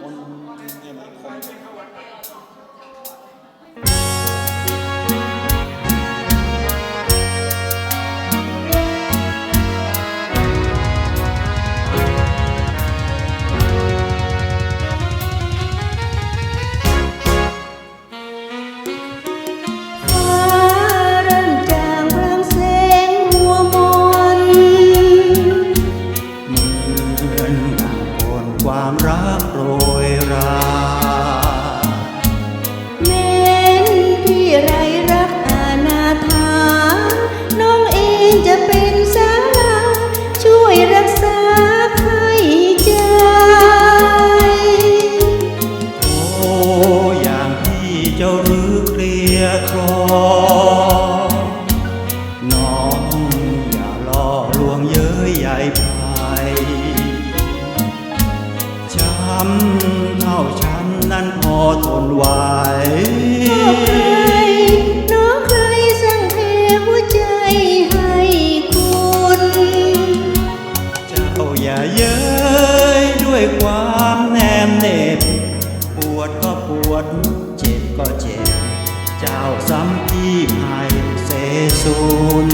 มนต์ให้มันคง ช้ำเท่าฉันนั้นพอทนไหวน้องเคยน้องเคยสั่งเทหัวใจให้คุณ เจ้าอย่าเย้ยด้วยความแนมเหน็บ ปวดก็ปวด เจ็บก็เจ็บ เจ้าซ้ำพี่ให้เสสุน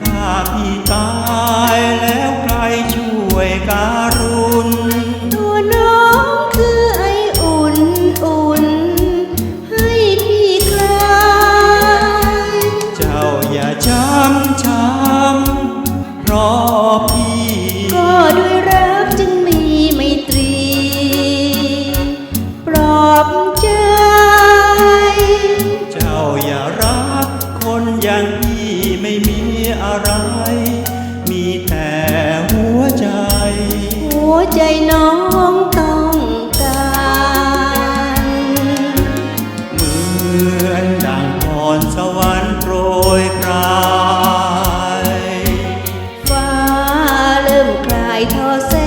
ถ้าพี่ตา ช้ำช้ำเพราะพี่ ก็ด้วยรักจึงมีไมตรี ปลอบใจ เจ้าอย่ารักคนอย่างพี่ไม่มีอะไร มีแต่หัวใจ หัวใจน้องต้องการ เหมือน ทอแส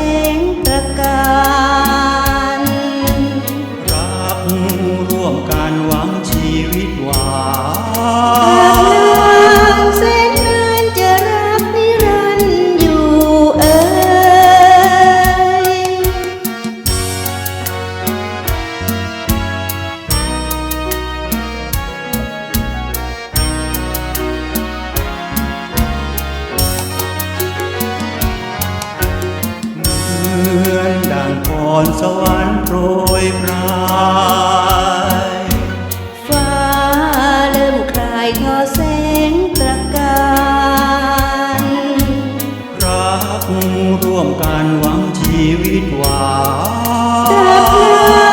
รสวรรค์โปรยปลายฟ้าเริ่มคลายทอแสงตระการรักร่วมกันหวังชีวิตหวาน